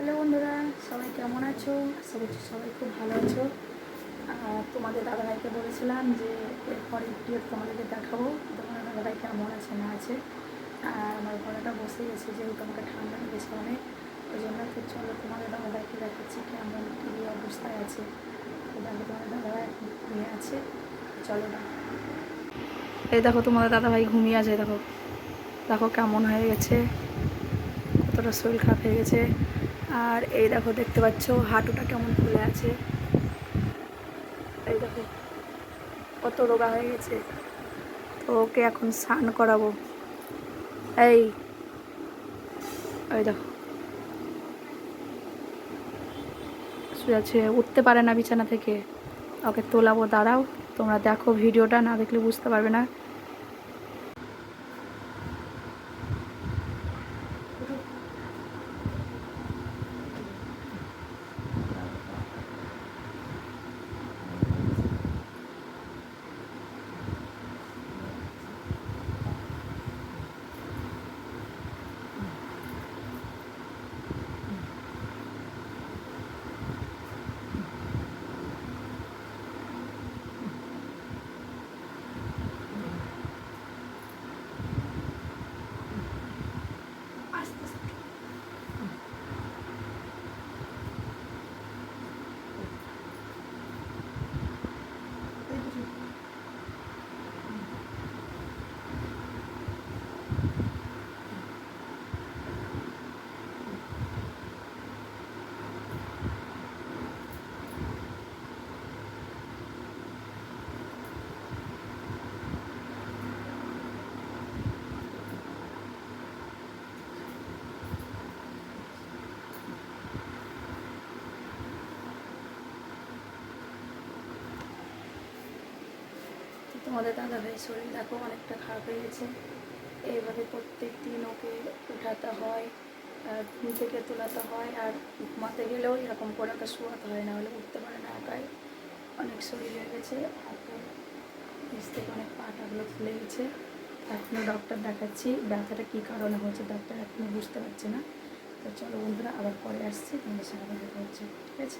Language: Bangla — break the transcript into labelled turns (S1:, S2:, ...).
S1: হ্যালো বন্ধুরা, সবাই কেমন আছো? আশা করছি সবাই খুব ভালো আছো। তোমাদের দাদাভাইকে বলেছিলাম যে এরপরে ভিডিও তোমাদেরকে দেখাবো তোমার দাদাভাই কেমন আছে, না আছে। আর আমার গলাটা বসে গেছে যেহেতু আমাকে ঠান্ডা লেগেছে অনেক, ওই জন্য তো চলো তোমাদের দাদাভাইকে দেখাচ্ছি কেমন, কী অবস্থায় আছে। দেখো তোমাদের দাদাভাই ঘুমিয়ে আছে, চলো না। এই দেখো তোমাদের দাদাভাই ঘুমিয়ে আছে, দেখো। দেখো কেমন হয়ে গেছে। কতটা শরীর খারাপ হয়ে গেছে। আর এই দেখো, দেখতে পাচ্ছ হাঁটুটা কেমন ফুলে আছে। এই দেখো, কত রোগা হয়ে গেছে। তো ওকে এখন স্নান করাবো। এই ওই দেখো। আছে, উঠতে পারে না বিছানা থেকে। ওকে তোলাবো, দাঁড়াও। তোমরা দেখো ভিডিওটা, না দেখলে বুঝতে পারবে না। তোমাদের দাদা ভাই শরীর দেখো অনেকটা খারাপ হয়ে গেছে। এইভাবে প্রত্যেক দিন ওকে উঠাতে হয়, আর ঘুম থেকে তোলাতে হয়, আর ঘুমাতে গেলেও এরকম করে ওকে শোয়াতে হয় না, হলে উঠতে পারে না একাই। অনেক শরীর হয়ে গেছে হাতে নিচ থেকে অনেক পাটাগুলো ফুলে গেছে। এখনও ডক্টর দেখাচ্ছি, ব্যথাটা কী কারণে হচ্ছে ডক্টর এখনও বুঝতে পারছে না। তো চলো বন্ধুরা, আবার পরে আসছি, তোমাদের সাথে দেখা হচ্ছে, ঠিক আছে?